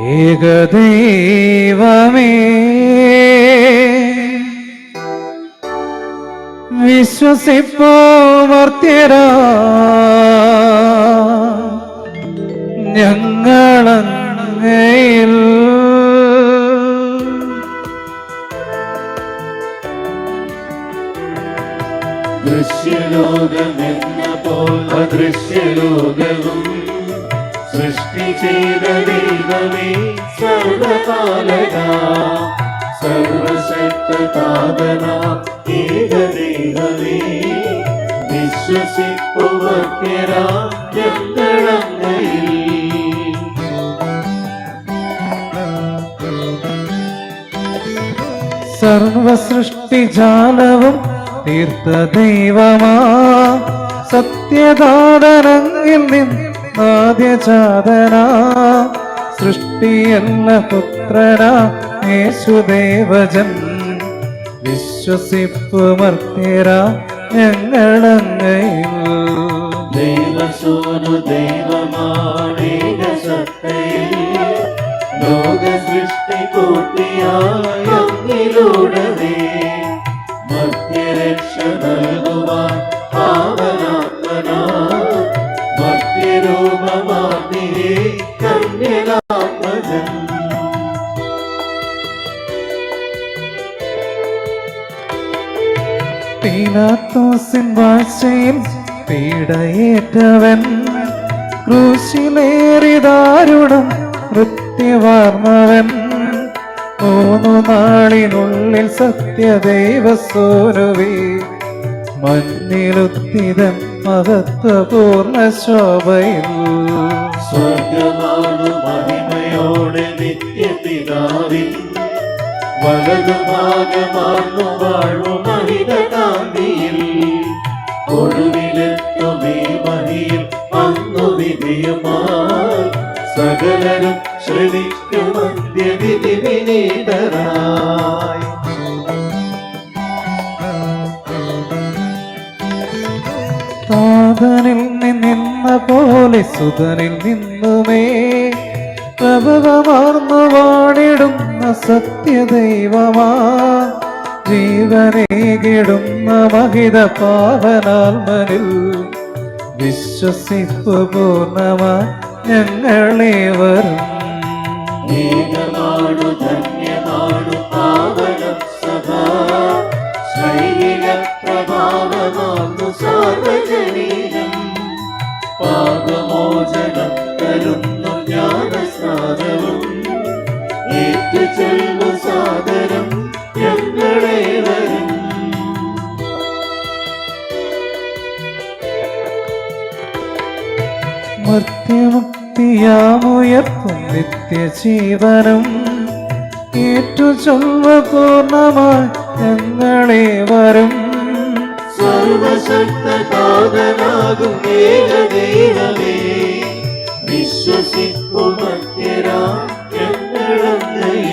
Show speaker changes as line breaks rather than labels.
ഏകദൈവമേ. വിശ്വസിപ്പോ മർത്യരാ ഞങ്ങളങ്ങയിൽ
ദൃശ്യലോകമെന്ന പോൽ അദൃശ്യലോകവും സൃഷ്ടി ചെയ്ത ദൈവമേ സർവകാലക സർവശക്തതാതന ഏക ദൈവമേ. വിശ്വസിപ്പുവർക്കരാ ഞങ്ങളങ്ങയിൽ.
സർവസൃഷ്ടിജാലവും തീർത്ത ദൈവമാ സത്യദാതനങ്ങിൽ നിന്നാദ്യജാതന സൃഷ്ടിയല്ല പുത്രനാ യേശുദേവജൻ വിശ്വസിപ്പ് മർത്യര ഞങ്ങളങ്ങയിൽ.
ദൈവസൂനു ദൈവമാണേക സത്തയിൽ ലോക സൃഷ്ടി പൂർത്തിയായിലൂടവേ മധ്യരക്ഷ നൽകുവാൻ പാവനാത്മന വൃത്തി കന്യകാത്മജൻ.
പീഡയേറ്റവൻ. ക്രൂശിലേറിതാരുടം വൃത്യവാർന്നവൻ മൂന്നു നാളിനുള്ളിൽ സത്യദൈവസൂരുവി മഞ്ഞിലുത്തിതൻ മഹത്വപൂർണ ശോഭയിൽ.
സ്വർഗമാണ് മഹിമയോടെ നിത്യപിതാവിൻ വലതുഭാഗമാണു വാഴു മഹിത കാന്തിയിൽ മഹിയിൽ അന്നു വിധിയുമാ സകലരും ശ്രമിക്കും അന്ത്യവിധി വിനീതനായി.
താതനിൽ നിന്ന പോലെ സുതനിൽ നിന്നുമേ പ്രഭവമാർന്നു വാണിടുന്ന സത്യദൈവമാ. ജീവനേകിടുന്ന മഹിത പാവനാത്മനിൽ വിശ്വസിപ്പ് പൂർണമാ. ഞങ്ങളേവരും
ഏകമാണു ധന്യമാണു പാവനം സദാ ശൈലിക പ്രഭാവമാർന്നു സാർവജനീനം. പാപമോചനം തരുന്നു ജ്ഞാനസാരവും ഏറ്റു ചെല്ലു സാദരം ഞങ്ങളെ വരും.
മർത്യമുക്തിയാമുയർത്തും നിത്യജീവനം ഏറ്റു ചൊൽവ പൂർണമായി ഞങ്ങളെ വരും.
സർവശക്തനാകും വിശ്വസിക്കുമത്യരാ ഞങ്ങളെ